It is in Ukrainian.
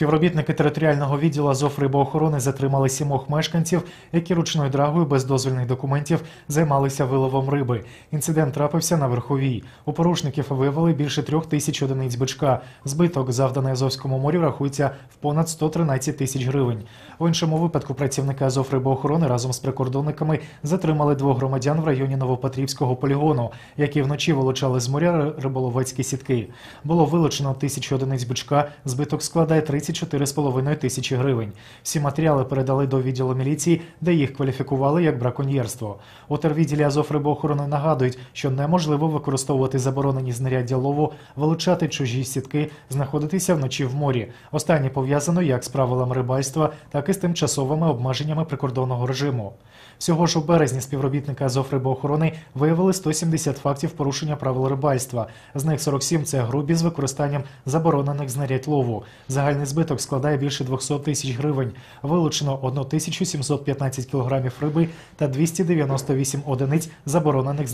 Співробітники територіального відділу Азоврибоохорони затримали сімох мешканців, які ручною драгою без дозвільних документів займалися виловом риби. Інцидент трапився на верховій. У порушників виявили більше трьох тисяч одиниць бичка. Збиток, завданий Азовському морю, рахується в понад 113 тисяч гривень. В іншому випадку працівники Азоврибоохорони разом з прикордонниками затримали двох громадян в районі Новопетрівського полігону, які вночі вилучали з моря риболовецькі сітки. Було вилучено тисячу одиниць бичка. Збиток складає 34,5 тисячі гривень. Всі матеріали передали до відділу міліції, де їх кваліфікували як браконьєрство. У тервідділі Азоврибоохорони нагадують, що неможливо використовувати заборонені знаряддя лову, вилучати чужі сітки, знаходитися вночі в морі. Останнє пов'язано як з правилами рибальства, так і з тимчасовими обмеженнями прикордонного режиму. Всього ж у березні співробітники Азоврибоохорони виявили 170 фактів порушення правил рибальства. З них 47 – це грубі з використанням заборонених знарядь лову. Загальний збиток складає більше 200 тисяч гривень. Вилучено 1715 кілограмів риби та 298 одиниць заборонених знарядь